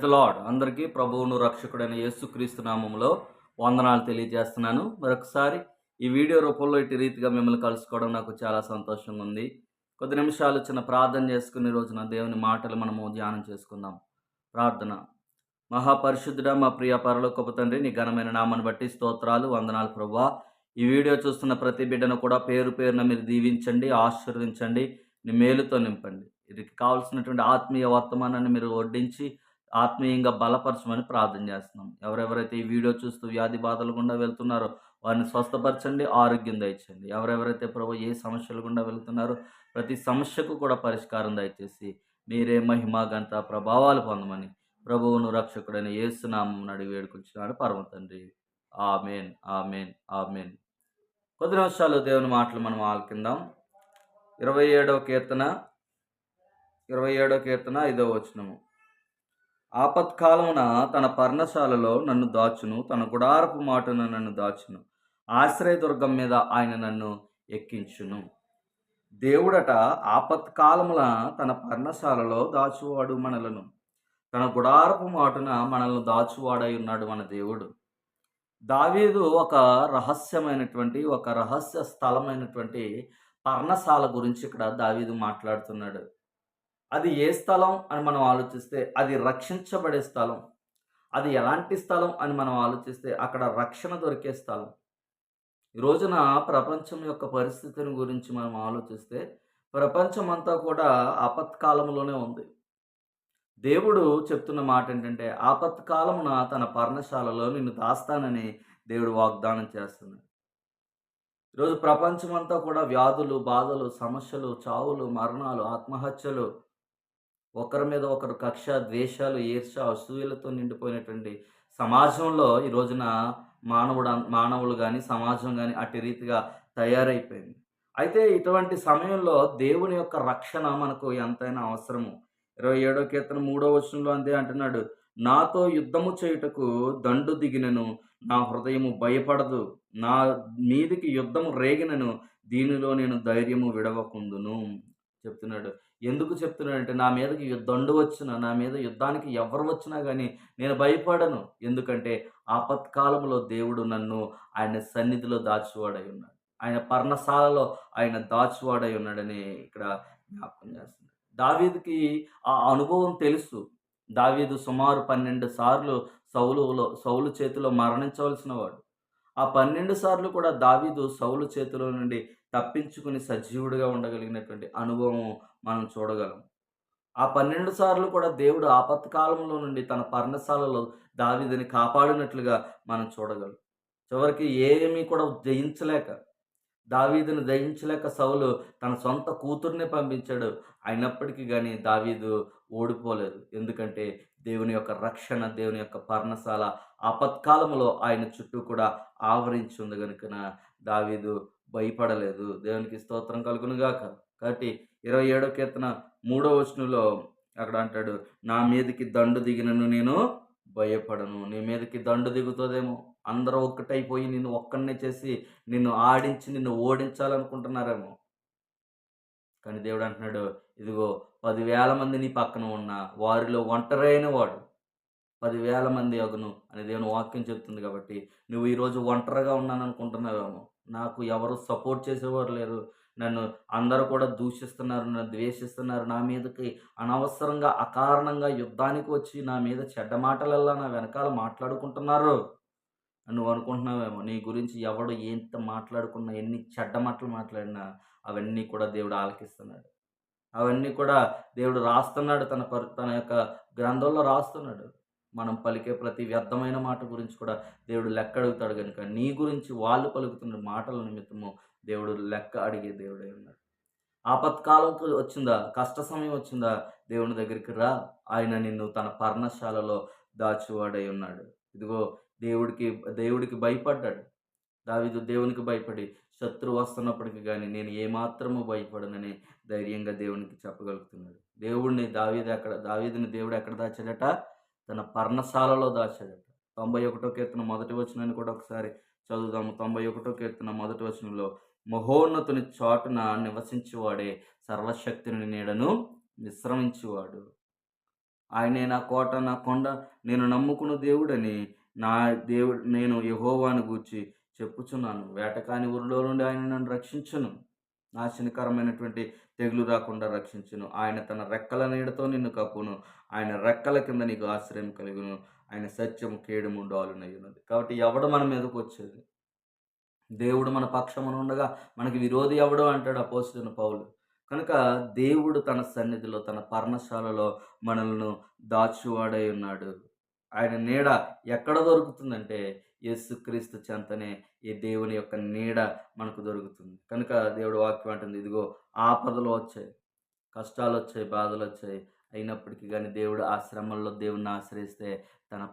Praise lord అందరికీ ప్రభువును రక్షకుడైన యేసుక్రీస్తు నామంలో వందనాలు తెలియజేస్తున్నాను. మరొకసారి ఈ వీడియో రూపంలో ఇటు రీతిగా మిమ్మల్ని కలుసుకోవడం నాకు చాలా సంతోషంగా ఉంది. కొద్ది నిమిషాలు చిన్న ప్రార్థన చేసుకునే రోజున దేవుని మాటలు మనము ధ్యానం చేసుకుందాం. ప్రార్థన. మహాపరిశుద్ధుడ మా ప్రియ పరలోకపు తండ్రి నీ ఘనమైన నామాన్ని బట్టి స్తోత్రాలు వందనాలు ప్రభా ఈ వీడియో చూస్తున్న ప్రతి బిడ్డను కూడా పేరు పేరున మీరు దీవించండి ఆశీర్వదించండి నీ మేలుతో నింపండి. వీరికి కావాల్సినటువంటి ఆత్మీయ వర్తమానాన్ని మీరు వడ్డించి ఆత్మీయంగా బలపరచమని ప్రార్థన చేస్తున్నాం. ఎవరెవరైతే ఈ వీడియో చూస్తూ వ్యాధి బాధలు గుండా వెళ్తున్నారో వారిని స్వస్థపరచండి ఆరోగ్యం దయచండి ఎవరెవరైతే ప్రభు ఏ సమస్యలు గుండా వెళ్తున్నారో ప్రతి సమస్యకు కూడా పరిష్కారం దయచేసి మీరే మహిమ గంట ప్రభావాలు పొందమని ప్రభువును రక్షకుడైన ఏసునామం అడిగి వేడుకొచ్చినాడు పరమ తండ్రి. Amen amen amen. కొద్ది నిమిషాలు దేవుని మాటలు మనం ఆలకిందాం. ఇరవై ఏడవ కీర్తన ఇరవై ఏడవ కీర్తన ఐదవ వచనము. ఆపత్కాలమున తన పర్ణశాలలో నన్ను దాచును తన గుడారపు మాటను నన్ను దాచును ఆశ్రయదుర్గం మీద ఆయన నన్ను ఎక్కించును. దేవుడట ఆపత్కాలముల తన పర్ణశాలలో దాచువాడు మనలను తన గుడారపు మాటున మనల్ని దాచువాడై ఉన్నాడు మన దేవుడు. దావీదు ఒక రహస్యమైనటువంటి ఒక రహస్య స్థలమైనటువంటి పర్ణశాల గురించి ఇక్కడ దావీదు మాట్లాడుతున్నాడు. అది ఏ స్థలం అని మనం ఆలోచిస్తే అది రక్షించబడే స్థలం. అది ఎలాంటి స్థలం అని మనం ఆలోచిస్తే అక్కడ రక్షణ దొరికే స్థలం. ఈ రోజున ప్రపంచం యొక్క పరిస్థితిని గురించి మనం ఆలోచిస్తే ప్రపంచం అంతా కూడా ఆపత్కాలంలోనే ఉంది. దేవుడు చెప్తున్న మాట ఏంటంటే ఆపత్కాలమున తన పర్ణశాలలో నిన్ను దాస్తానని దేవుడు వాగ్దానం చేస్తున్నాడు. ఈరోజు ప్రపంచం అంతా కూడా వ్యాధులు బాధలు సమస్యలు చావులు మరణాలు ఆత్మహత్యలు ఒకరి మీద ఒకరు కక్ష ద్వేషాలు ఈర్ష అసూయలతో నిండిపోయినటువంటి సమాజంలో ఈ రోజున మానవుడు మానవులు కానీ సమాజం కానీ అటు రీతిగా తయారైపోయింది. అయితే ఇటువంటి సమయంలో దేవుని యొక్క రక్షణ మనకు ఎంతైనా అవసరము. ఇరవై ఏడో కీర్తన మూడో వచనంలో అంతే అంటున్నాడు నాతో యుద్ధము చేయుటకు దండు దిగినను నా హృదయము భయపడదు. నా మీదికి యుద్ధము రేగినను దీనిలో నేను ధైర్యము విడవకుందును చెప్తున్నాడు. ఎందుకు చెప్తున్నాడంటే నా మీదకి యుద్ధండు వచ్చిన నా మీద యుద్ధానికి ఎవరు వచ్చినా కానీ నేను భయపడను. ఎందుకంటే ఆపత్కాలంలో దేవుడు నన్ను ఆయన సన్నిధిలో దాచువాడై ఉన్నాడు. ఆయన పర్ణశాలలో ఆయన దాచువాడై ఉన్నాడని ఇక్కడ జ్ఞాపకం చేస్తుంది. దావీదుకి ఆ అనుభవం తెలుసు. దావీదు సుమారు పన్నెండు సార్లు సౌలులో సౌలు చేతిలో మరణించవలసిన వాడు. ఆ పన్నెండు సార్లు కూడా దావీదు సౌలు చేతిలో నుండి తప్పించుకుని సజీవుడిగా ఉండగలిగినటువంటి అనుభవం మనం చూడగలం. ఆ పన్నెండు సార్లు కూడా దేవుడు ఆపత్కాలంలో నుండి తన పర్ణశాలలో దావీదుని కాపాడినట్లుగా మనం చూడగలం. చివరికి ఏమీ కూడా జయించలేక దావీదును జయించలేక సౌలు తన సొంత కూతుర్ని పంపించాడు. అయినప్పటికీ కానీ దావీదు ఓడిపోలేదు. ఎందుకంటే దేవుని యొక్క రక్షణ దేవుని యొక్క పర్ణశాల ఆపత్కాలంలో ఆయన చుట్టూ కూడా ఆవరించి ఉంది కనుక దావీదు భయపడలేదు. దేవునికి స్తోత్రం కలుగునుగాక కాబట్టి ఇరవై ఏడో కీర్తన మూడో వచనంలో అక్కడ అంటాడు నా మీదకి దండు దిగినను నేను భయపడను. నీ మీదకి దండు దిగుతుందేమో. అందరూ ఒక్కటైపోయి నిన్ను ఒక్కడనే చేసి నిన్ను ఆడించి నిన్ను ఓడించాలనుకుంటున్నారేమో. కానీ దేవుడు అంటున్నాడు ఇదిగో పదివేల మంది నీ పక్కన ఉన్న వారిలో ఒంటరైన వాడు పదివేల మంది అగును అని దేవుని వాక్యం చెప్తుంది కాబట్టి నువ్వు ఈరోజు ఒంటరిగా ఉన్నాను అనుకుంటున్నావేమో నాకు ఎవరు సపోర్ట్ చేసేవారు లేరు. నన్ను అందరూ కూడా దూషిస్తున్నారు నన్ను ద్వేషిస్తున్నారు. నా మీదకి అనవసరంగా అకారణంగా యుద్ధానికి వచ్చి నా మీద చెడ్డ మాటలల్లా నా వెనకాల మాట్లాడుకుంటున్నారు. అని నువ్వు అనుకుంటున్నావేమో నీ గురించి ఎవడు ఎంత మాట్లాడుకున్నా ఎన్ని చెడ్డ మాటలు మాట్లాడినా అవన్నీ కూడా దేవుడు ఆలకిస్తున్నాడు. అవన్నీ కూడా దేవుడు రాస్తున్నాడు తన తన యొక్క గ్రంథంలో రాస్తున్నాడు. మనం పలికే ప్రతి వ్యర్థమైన మాట గురించి కూడా దేవుడు లెక్క అడుగుతాడు కనుక నీ గురించి వాళ్ళు పలుకుతున్న మాటల నిమిత్తము దేవుడు లెక్క అడిగే దేవుడే ఉన్నాడు. ఆపత్కాలం వచ్చిందా? కష్ట సమయం వచ్చిందా? దేవుని దగ్గరికి రా. ఆయన నిన్ను తన పర్ణశాలలో దాచువాడై ఉన్నాడు. ఇదిగో దేవుడికి దేవుడికి భయపడ్డాడు. దావీదు దేవునికి భయపడి శత్రువు వస్తున్నప్పటికీ కానీ నేను ఏమాత్రము భయపడనని ధైర్యంగా దేవునికి చెప్పగలుగుతున్నాడు. దేవుడిని దావీది ఎక్కడ దావీదిని దేవుడు ఎక్కడ దాచాడట? తన పర్ణశాలలో దాచాడట. తొంభై ఒకటో కీర్తన మొదటి వచనాన్ని కూడా ఒకసారి చదువుదాము. తొంభై ఒకటో కీర్తన మొదటి వచనంలో మహోన్నతుని చాటున నివసించేవాడే సర్వశక్తిని నీడను విశ్రమించేవాడు. ఆయనే నా కోట నా కొండ నేను నమ్ముకున్న దేవుడని నా దేవుడు నేను యహోవాను గూర్చి చెప్పుచున్నాను. వేటకాని ఊరిలో నుండి ఆయన నన్ను రక్షించను. నాశనకరమైనటువంటి తెగులు రాకుండా రక్షించును. ఆయన తన రెక్కల నీడతో నిన్ను కప్పును. ఆయన రెక్కల కింద నీకు ఆశ్రయం కలుగును. ఆయన సత్యం కేడుము డాలునయ్యున్నది. కాబట్టి ఎవడు మన మీదకు వచ్చేది? దేవుడు మన పక్షమున ఉండగా మనకి విరోధి ఎవడు అంటాడు అపోసిన పౌలు. కనుక దేవుడు తన సన్నిధిలో తన పర్ణశాలలో మనల్ని దాచువాడై ఉన్నాడు. ఆయన నీడ ఎక్కడ దొరుకుతుందంటే యేసుక్రీస్తు చెంతనే ఈ దేవుని యొక్క నీడ మనకు దొరుకుతుంది. కనుక దేవుడు వాక్యం అంటుంది ఇదిగో ఆపదలు వచ్చాయి కష్టాలు వచ్చాయి బాధలు వచ్చాయి. అయినప్పటికీ కానీ దేవుడు ఆ శ్రమల్లో దేవుడిని ఆశ్రయిస్తే తన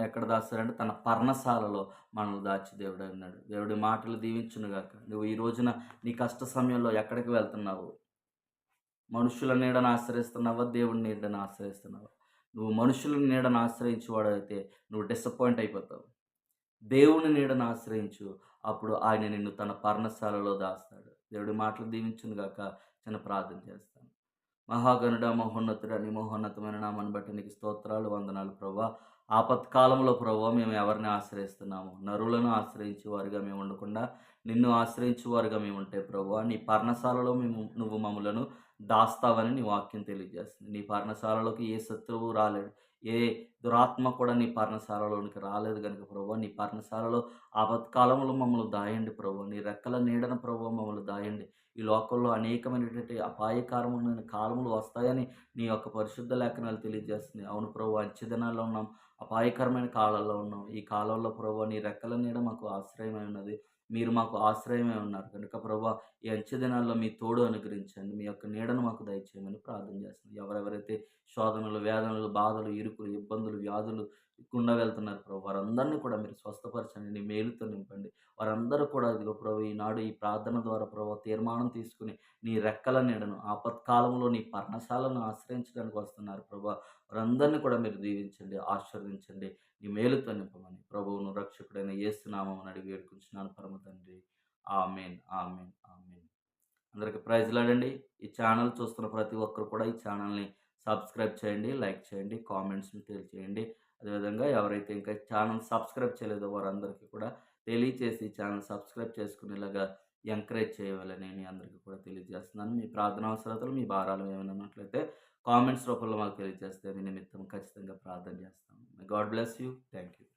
ఎక్కడ దాస్తాడంటే తన పర్ణశాలలో మనల్ని దాచి దేవుడు అన్నాడు. దేవుడి మాటలు దీవించునుగాక. నువ్వు ఈ రోజున నీ కష్ట సమయంలో ఎక్కడికి వెళ్తున్నావు? మనుషుల నీడను ఆశ్రయిస్తున్నావా? దేవుడి నీడను ఆశ్రయిస్తున్నావా? నువ్వు మనుషుల నీడను ఆశ్రయించేవాడైతే నువ్వు డిసప్పాయింట్ అయిపోతావు. దేవుని నీడను ఆశ్రయించు అప్పుడు ఆయన నిన్ను తన పర్ణశాలలో దాస్తాడు. దేవుడి మాటలు దీవించును గాక చిన్న ప్రార్థన చేస్తాను. మహాగణుడ మహోన్నతుడ నీ మహోన్నతమైన నామాన్ని బట్టి నీకు స్తోత్రాలు వందనాలు ప్రభా ఆపత్కాలంలో ప్రభావ మేము ఎవరిని ఆశ్రయిస్తున్నాము? నరులను ఆశ్రయించే వారిగా మేము ఉండకుండా నిన్ను ఆశ్రయించే వారిగా మేము ఉంటే ప్రభు నీ పర్ణశాలలో మేము నువ్వు మమ్మలను దాస్తావని నీ వాక్యం తెలియజేస్తుంది. నీ పర్ణశాలలోకి ఏ శత్రువు రాలేడు. ఏ దురాత్మ కూడా నీ పర్ణశాలలోనికి రాలేదు కనుక ప్రభు నీ పర్ణశాలలో ఆపత్కాలంలో మమ్మల్ని దాయండి ప్రభు. నీ రెక్కల నీడన ప్రభు మమ్మల్ని దాయండి. ఈ లోకంలో అనేకమైనటువంటి అపాయకరమైన కాలములు వస్తాయని నీ యొక్క పరిశుద్ధ లేఖనాలు తెలియజేస్తుంది అవును ప్రభు అంచెదనాల్లో ఉన్నాం అపాయకరమైన కాలాల్లో ఉన్నాం. ఈ కాలంలో ప్రభు నీ రెక్కల నీడ మాకు ఆశ్రయమై ఉన్నది. మీరు మాకు ఆశ్రయమే ఉన్నారు. కనుక ప్రభా ఈ అంచె దినాల్లో మీ తోడు అనుగ్రహించండి. మీ యొక్క నీడను మాకు దయచేయమని ప్రార్థన చేస్తుంది ఎవరెవరైతే శోధనలు వేదనలు బాధలు ఇరుకులు ఇబ్బందులు వ్యాధులు గుండా వెళ్తున్నారు ప్రభు. వారందరినీ కూడా మీరు స్వస్థపరచండి నీ మేలుతో నింపండి. వారందరూ కూడా ఇదిగో ప్రభు ఈనాడు ఈ ప్రార్థన ద్వారా ప్రభు తీర్మానం తీసుకుని నీ రెక్కల నీడను ఆపత్కాలంలో నీ పర్ణశాలను ఆశ్రయించడానికి వస్తున్నారు ప్రభు. వారందరినీ కూడా మీరు దీవించండి ఆశీర్వదించండి నీ మేలుతో నింపమని ప్రభువును రక్షకుడైన ఏసునామం అడిగి వేడుకుంటున్నాను పరమ తండ్రి. Amen amen amen. అందరికీ ప్రైజ్లాడండి ఈ ఛానల్ చూస్తున్న ప్రతి ఒక్కరు కూడా ఈ ఛానల్ని సబ్స్క్రైబ్ చేయండి లైక్ చేయండి కామెంట్స్ని తెలియచేయండి అదేవిధంగా ఎవరైతే ఇంకా ఛానల్ సబ్స్క్రైబ్ చేయలేదో వారందరికీ కూడా తెలియచేసి ఛానల్ సబ్స్క్రైబ్ చేసుకునేలాగా ఎంకరేజ్ చేయాలని నేను అందరికీ కూడా తెలియజేస్తున్నాను. మీ ప్రార్థన అవసరతలు మీ భారాలు ఏమైనా ఉన్నట్లయితే కామెంట్స్ రూపంలో మాకు తెలియజేస్తే మీ నిమిత్తం ఖచ్చితంగా ప్రార్థన చేస్తాను God bless you thank you